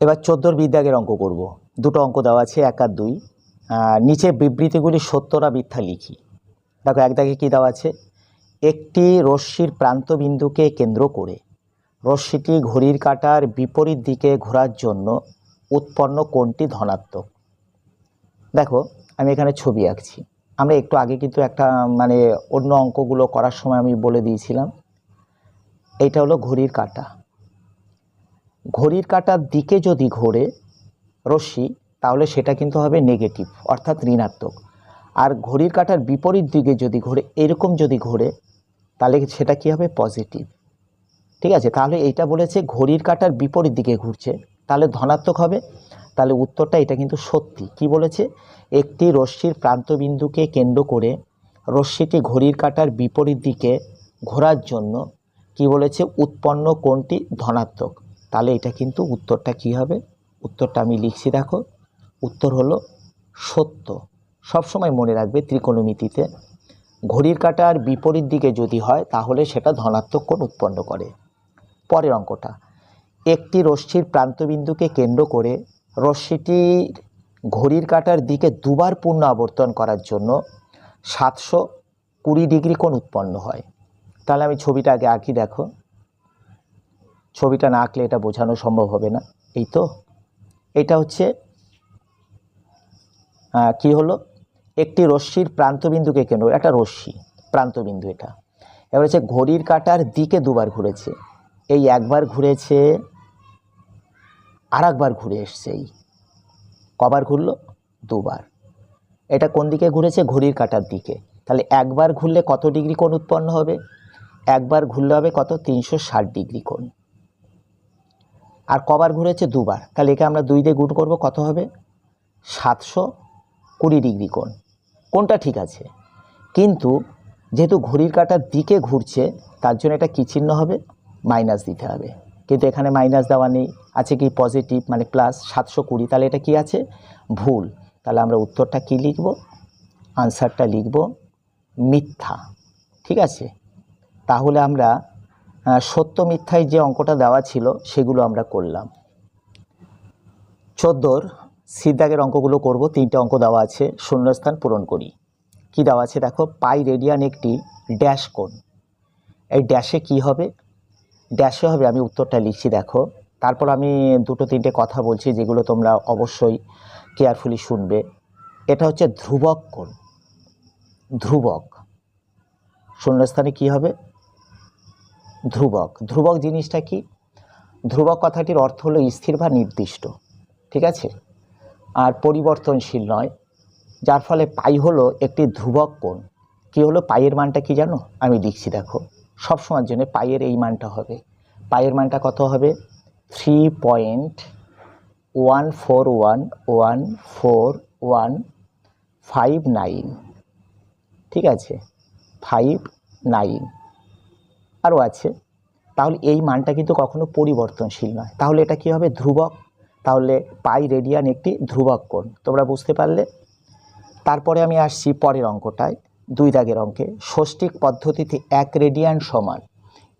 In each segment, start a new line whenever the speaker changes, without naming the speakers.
এবার চোদ্দোর বিদ্যাগের অঙ্ক করব। দুটো অঙ্ক দেওয়া আছে, এক আর দুই। নিচে বিবৃতিগুলি সত্যরা মিথ্যা লিখি। দেখো, এক দাগে কী দেওয়া আছে? একটি রশ্মির প্রান্তবিন্দুকে কেন্দ্র করে রশ্মিটি ঘড়ির কাঁটার বিপরীত দিকে ঘোরার জন্য উৎপন্ন কোণটি ধনাত্মক। দেখো, আমি এখানে ছবি আঁকছি। আমরা একটু আগে কিন্তু একটা মানে অন্য অঙ্কগুলো করার সময় আমি বলে দিয়েছিলাম। এইটা হলো ঘড়ির কাঁটা। ঘড়ির কাটার দিকে যদি ঘোরে রশ্মি, তাহলে সেটা কিন্তু হবে নেগেটিভ অর্থাৎ ঋণাত্মক। আর ঘড়ির কাটার বিপরীত দিকে যদি ঘোরে, এরকম যদি ঘোরে, তাহলে সেটা কি হবে? পজিটিভ ঠিক আছে? তাহলে এইটা বলেছে ঘড়ির কাটার বিপরীত দিকে ঘুরছে, তাহলে ধনাত্মক হবে। তাহলে উত্তরটা এটা কিন্তু সত্যি। কি বলেছে? একটি রশ্মির প্রান্তবিন্দুকে কেন্দ্র করে রশ্মিটি ঘড়ির কাটার বিপরীত দিকে ঘোরার জন্য কি বলেছে? উৎপন্ন কোণটি ধনাত্মক। তাহলে এটা কিন্তু উত্তরটা কি হবে? উত্তরটা আমি লিখছি দেখো। উত্তর হলো সত্য। সবসময় মনে রাখবে ত্রিকোণমিতিতে। ঘড়ির কাঁটার বিপরীত দিকে যদি হয়, তাহলে সেটা ধনাত্মক কোণ উৎপন্ন করে। পরের অঙ্কটা। একটি রশ্মির প্রান্তবিন্দুকে কেন্দ্র করে রশ্মিটির ঘড়ির কাঁটার দিকে দুবার পূর্ণ আবর্তন করার জন্য সাতশো কুড়ি ডিগ্রি কোণ উৎপন্ন হয়। তাহলে আমি ছবিটা আগে আঁকি দেখো। ছবিটা না আঁকলে এটা বোঝানো সম্ভব হবে না। এই তো। এটা হচ্ছে কি হলো? একটি রশ্মির প্রান্তবিন্দুকে কেন্দ্র একটা রশ্মি, প্রান্তবিন্দু এটা। এবার হচ্ছে ঘড়ির কাঁটার দিকে দুবার ঘুরেছে। এই একবার ঘুরেছে আর একবার ঘুরে এসছে এই। কবার ঘুরলো? দুবার। এটা কোন দিকে ঘুরেছে? ঘড়ির কাঁটার দিকে। তাহলে একবার ঘুরলে কত ডিগ্রি কোণ উৎপন্ন হবে? একবার ঘুরলে হবে কত? তিনশো ষাট ডিগ্রি কোণ। আর কবার ঘুরেছে দুবার। তাহলে একে আমরা দুই দিয়ে গুণ করব, কত হবে? সাতশো কুড়ি ডিগ্রি কোণ। কোনটা ঠিক আছে। কিন্তু যেহেতু ঘড়ির কাটার দিকে ঘুরছে, তার জন্য এটা কী চিহ্ন হবে? মাইনাস দিতে হবে। কিন্তু এখানে মাইনাস দেওয়া নেই। আছে কি পজিটিভ মানে প্লাস সাতশো কুড়ি। তাহলে এটা কি আছে? ভুল। তাহলে আমরা উত্তরটা কি লিখব? আনসারটা লিখব মিথ্যা। ঠিক আছে? তাহলে আমরা সত্য মিথ্যায় যে অঙ্কটা দেওয়া ছিল, সেগুলো আমরা করলাম। চোদ্দোর সিদ্ধাগের অঙ্কগুলো করব, তিনটে অঙ্ক দেওয়া আছে, শূন্যস্থান পূরণ করি। কি দেওয়া আছে দেখো? পাই রেডিয়ান একটি ড্যাশ কোণ। এই ড্যাশে কি হবে? ড্যাশে হবে, আমি উত্তরটা লিখছি দেখো। তারপর আমি দুটো তিনটে কথা বলছি, যেগুলো তোমরা অবশ্যই কেয়ারফুলি শুনবে। এটা হচ্ছে ধ্রুবক কোণ। ধ্রুবক। শূন্যস্থানে কি হবে? ধ্রুবক। ধ্রুবক জিনিসটা কি? ধ্রুবক কথাটির অর্থ হলো স্থির বা নির্দিষ্ট। ঠিক আছে? আর পরিবর্তনশীল নয়। যার ফলে পাই হলো একটি ধ্রুবক কোণ। কি হলো? পায়ের মানটা কি জানো? আমি লিখছি, দেখো। সব সময়ের জন্য পায়ের এই মানটা হবে। পায়ের মানটা কত হবে? Three point one four one one four one five nine. ঠিক আছে? Five nine. আরও আছে। তাহলে এই মানটা কিন্তু কখনো পরিবর্তনশীল নয়। তাহলে এটা কি হবে? ধ্রুবক। তাহলে পাই রেডিয়ান একটি ধ্রুবক কোণ। তোমরা বুঝতে পারলে? তারপরে আমি আসছি পরের অঙ্কটায়, দুই দাগের অঙ্কে। ষষ্ঠিক পদ্ধতিতে এক রেডিয়ান সমান।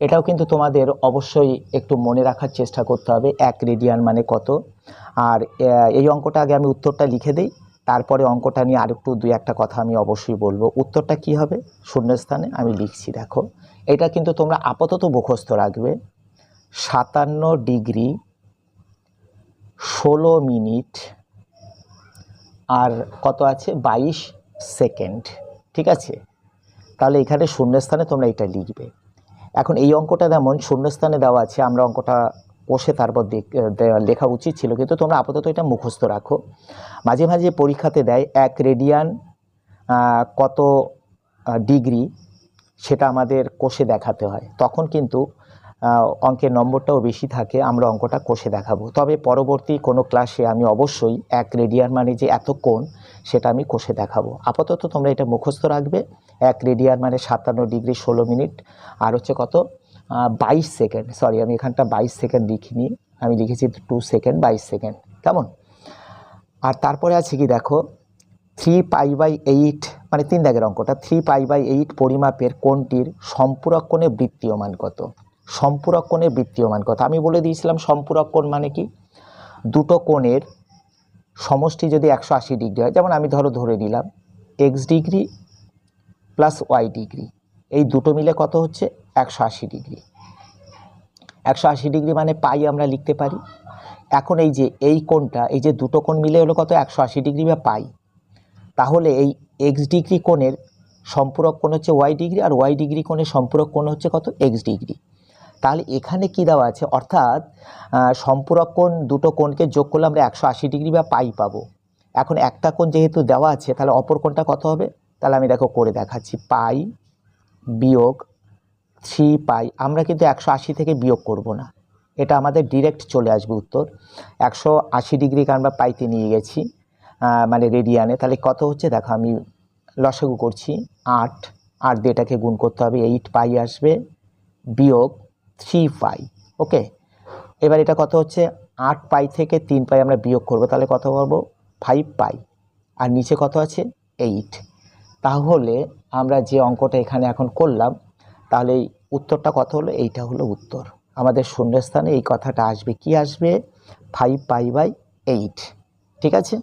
এটাও কিন্তু তোমাদের অবশ্যই একটু মনে রাখার চেষ্টা করতে হবে। এক রেডিয়ান মানে কত? আর এই অঙ্কটা আগে আমি উত্তরটা লিখে দিই। তারপরে অঙ্কটা নিয়ে আরেকটু দুই একটা কথা আমি অবশ্যই বলব। উত্তরটা কি হবে? শূন্যস্থানে আমি লিখছি, দেখো। এটা কিন্তু তোমরা আপাতত মুখস্থ রাখবে। সাতান্ন ডিগ্রি ষোলো মিনিট আর কত আছে? বাইশ সেকেন্ড। ঠিক আছে? তাহলে এখানে শূন্যস্থানে তোমরা এটা লিখবে। এখন এই অঙ্কটা যেমন শূন্যস্থানে দেওয়া আছে, আমরা অঙ্কটা কষে তারপর লেখা উচিত ছিল। কিন্তু তোমরা আপাতত এটা মুখস্থ রাখো। মাঝে মাঝে পরীক্ষাতে দেয় এক রেডিয়ান কত ডিগ্রি সেটা আমাদের কোষে দেখাতে হয়। তখন কিন্তু অঙ্কের নম্বরটাও বেশি থাকে, আমরা অঙ্কটা কোষে দেখাবো। তবে পরবর্তী কোনো ক্লাসে আমি অবশ্যই এক রেডিয়ান মানে যে এত কোণ, সেটা আমি কোষে দেখাবো। আপাতত তোমরা এটা মুখস্থ রাখবে। এক রেডিয়ান মানে সাতান্ন ডিগ্রি ষোলো মিনিট, আর হচ্ছে কত? বাইশ সেকেন্ড সরি আমি এখানটা বাইশ সেকেন্ড লিখিনি, আমি লিখেছি টু সেকেন্ড বাইশ সেকেন্ড, কেমন? আর তারপরে আছে কি দেখো থ্রি পাই বাই এইট মানে তিন দাগের অঙ্কটা থ্রি পাই বাই এইট পরিমাপের কোনটির সম্পূরক কোণে বৃত্তীয় মান কত? সম্পূরক কোণে বৃত্তীয় মান কত? আমি বলে দিয়েছিলাম সম্পূরক কোণ মানে কি? দুটো কোণের সমষ্টি যদি একশো আশি ডিগ্রি হয়, যেমন আমি ধরো ধরে নিলাম x degree plus y degree এই দুটো মিলে কত হচ্ছে? একশো আশি ডিগ্রি। একশো আশি ডিগ্রি মানে পাই আমরা লিখতে পারি। এখন এই যে এই কোণটা, এই যে দুটো কোণ মিলে হলো কত? একশো আশি ডিগ্রি বা পাই। তাহলে এই এক্স ডিগ্রি কোণের সম্পূরক কোণ হচ্ছে ওয়াই ডিগ্রি আর ওয়াই ডিগ্রি কোণের সম্পূরক কোণ হচ্ছে কত? X degree. তাহলে এখানে কি দেওয়া আছে? অর্থাৎ সম্পূরক কোণ দুটো কোণকে যোগ করলে আমরা একশো আশি ডিগ্রি বা পাই পাবো। এখন একটা কোণ যেহেতু দেওয়া আছে, তাহলে অপর কোণটা কত হবে? তাহলে আমি দেখো করে দেখাচ্ছি, পাই বিয়োগ থ্রি পাই, আমরা কিন্তু একশো আশি থেকে বিয়োগ করব না। এটা আমাদের ডিরেক্ট চলে আসবে উত্তর। একশো আশি ডিগ্রিকে আমরা পাইতে নিয়ে গেছি মানে রেডিয়ানে তাহলে কত হচ্ছে? দেখো, আমি লসাগু করছি আট আট দিয়ে এটাকে গুণ করতে হবে, এইট পাই আসবে বিয়োগ থ্রি পাই ওকে এবার এটা কত হচ্ছে? আট পাই থেকে তিন পাই আমরা বিয়োগ করব, তাহলে কত পাবো ফাইভ পাই। আর নিচে কত আছে? এইট তাহলে আমরা যে অঙ্কটা এখানে এখন করলাম, তাহলে এই উত্তরটা কত হলো? এইটা হলো উত্তর। আমাদের শূন্যস্থানে এই কথাটা আসবে। কি আসবে? ফাইভ পাই বাই এইট ঠিক আছে?